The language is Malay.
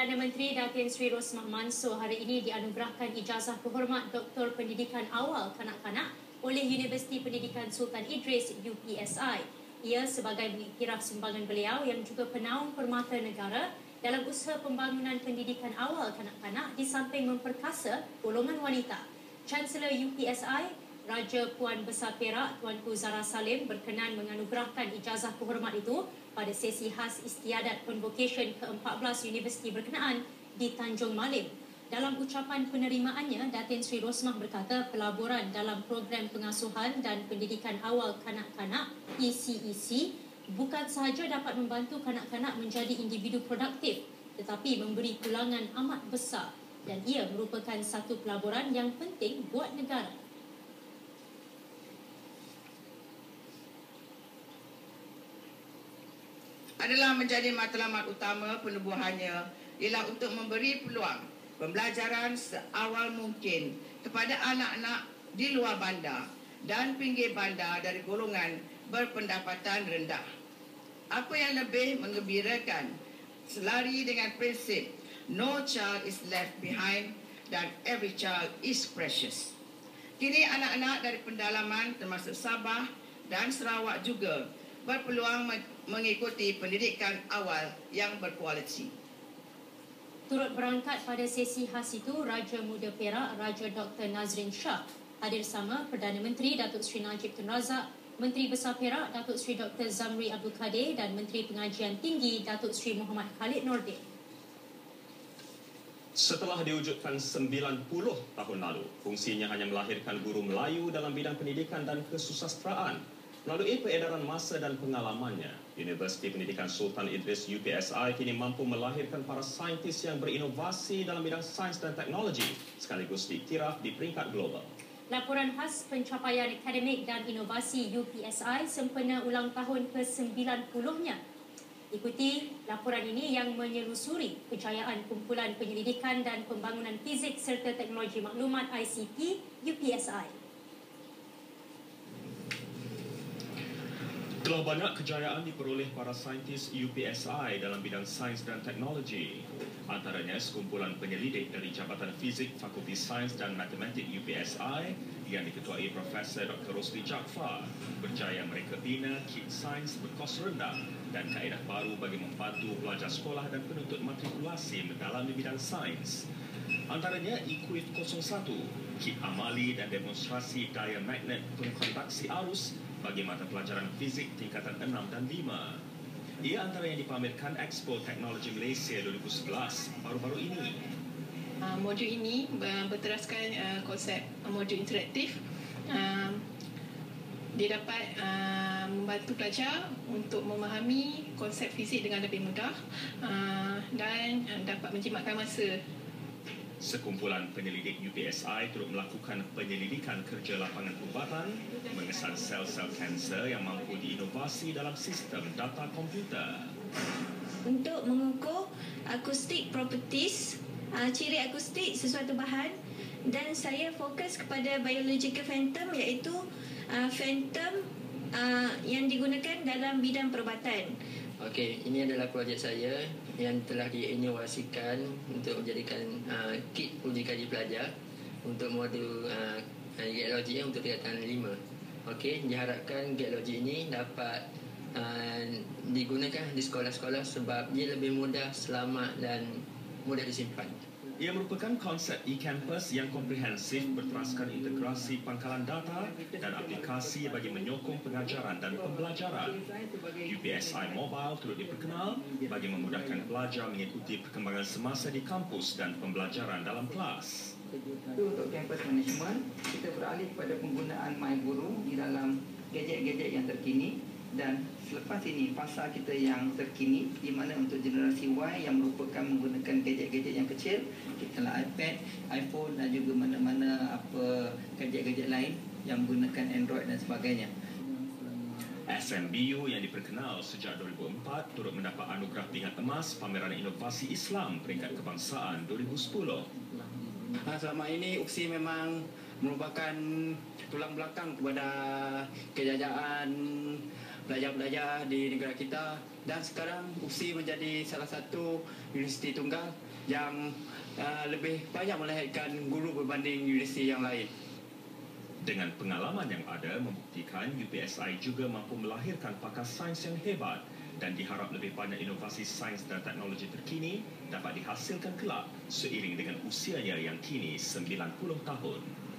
Perdana Menteri Datin Sri Rosmah Mansor hari ini dianugerahkan ijazah kehormat Doktor Pendidikan Awal Kanak-Kanak oleh Universiti Pendidikan Sultan Idris UPSI. Ia sebagai mengiktiraf sumbangan beliau yang juga penaung permata negara dalam usaha pembangunan pendidikan awal kanak-kanak di samping memperkasa golongan wanita. Chancellor UPSI Raja Puan Besar Perak Tuanku Zara Salim berkenan menganugerahkan ijazah kehormat itu pada sesi khas istiadat convocation ke-14 universiti berkenaan di Tanjung Malim. Dalam ucapan penerimaannya, Datin Sri Rosmah berkata pelaburan dalam program pengasuhan dan pendidikan awal kanak-kanak ECEC bukan sahaja dapat membantu kanak-kanak menjadi individu produktif tetapi memberi pulangan amat besar dan ia merupakan satu pelaburan yang penting buat negara. Adalah menjadi matlamat utama penubuhannya ialah untuk memberi peluang pembelajaran seawal mungkin kepada anak-anak di luar bandar dan pinggir bandar dari golongan berpendapatan rendah. Apa yang lebih mengembirakan selari dengan prinsip no child is left behind dan every child is precious. Kini anak-anak dari pendalaman termasuk Sabah dan Sarawak juga berpeluang mengikuti pendidikan awal yang berkualiti. Turut berangkat pada sesi khas itu, Raja Muda Perak, Raja Dr. Nazrin Shah hadir sama Perdana Menteri Datuk Seri Najib Tun Razak, Menteri Besar Perak Datuk Seri Dr. Zamri Abdul Kadir dan Menteri Pengajian Tinggi Datuk Seri Muhammad Khalid Nordin. Setelah diwujudkan 90 tahun lalu, fungsinya hanya melahirkan guru Melayu dalam bidang pendidikan dan kesusastraan Melalui peredaran masa dan pengalamannya, Universiti Pendidikan Sultan Idris UPSI kini mampu melahirkan para saintis yang berinovasi dalam bidang sains dan teknologi sekaligus diiktiraf di peringkat global. Laporan khas pencapaian akademik dan inovasi UPSI sempena ulang tahun ke-90-nya. Ikuti laporan ini yang menyelusuri kejayaan kumpulan penyelidikan dan pembangunan fizik serta teknologi maklumat ICT UPSI. Telah banyak kejayaan diperoleh para saintis UPSI dalam bidang sains dan teknologi. Antaranya sekumpulan penyelidik dari Jabatan Fizik Fakulti Sains dan Matematik UPSI yang diketuai Profesor Dr. Rosli Jaafar berjaya mereka bina kit sains berkos rendah dan kaedah baru bagi membantu pelajar sekolah dan penuntut matrikulasi mendalami bidang sains. Antaranya Equip 01, kit amali dan demonstrasi daya magnet pengkondaksi arus bagi mata pelajaran fizik tingkatan 6 dan 5. Ia antara yang dipamerkan Expo Teknologi Malaysia 2011 baru-baru ini. Uh, modul ini uh, berteraskan uh, konsep modul interaktif. Uh, dia dapat uh, membantu pelajar untuk memahami konsep fizik dengan lebih mudah uh, dan uh, dapat menjimatkan masa Sekumpulan penyelidik UPSI turut melakukan penyelidikan kerja lapangan ubatan mengesan sel-sel kanser yang mampu diinovasi dalam sistem data komputer. Untuk mengukur akustik properties, uh, ciri akustik sesuatu bahan dan saya fokus kepada biological phantom iaitu uh, phantom uh, yang digunakan dalam bidang perubatan. Okey, ini adalah projek saya yang telah diinovasikan untuk menjadikan uh, kit uji kaji pelajar untuk modul uh, geologi untuk tingkatan 5. Okey, diharapkan geologi ini dapat uh, digunakan di sekolah-sekolah sebab ia lebih mudah, selamat dan mudah disimpan. Ia merupakan konsep e-campus yang komprehensif berteraskan integrasi pangkalan data dan aplikasi bagi menyokong pengajaran dan pembelajaran. UPSI Mobile turut diperkenal bagi memudahkan pelajar mengikuti perkembangan semasa di kampus dan pembelajaran dalam kelas. Untuk campus management, kita beralih kepada penggunaan MyGuru di dalam gadget-gadget yang terkini dan selepas ini fasa kita yang terkini di mana untuk generasi Y yang merupakan menggunakan gadget-gadget yang kecil kita lah iPad, iPhone dan juga mana-mana apa gadget-gadget lain yang menggunakan Android dan sebagainya. SMBU yang diperkenal sejak 2004 turut mendapat anugerah pingat emas pameran inovasi Islam peringkat kebangsaan 2010. Ha, selama ini UPSI memang merupakan tulang belakang kepada kejayaan pelajar-pelajar di negara kita dan sekarang UPSI menjadi salah satu universiti tunggal yang uh, lebih banyak melahirkan guru berbanding universiti yang lain. Dengan pengalaman yang ada membuktikan UPSI juga mampu melahirkan pakar sains yang hebat dan diharap lebih banyak inovasi sains dan teknologi terkini dapat dihasilkan kelak seiring dengan usianya yang kini 90 tahun.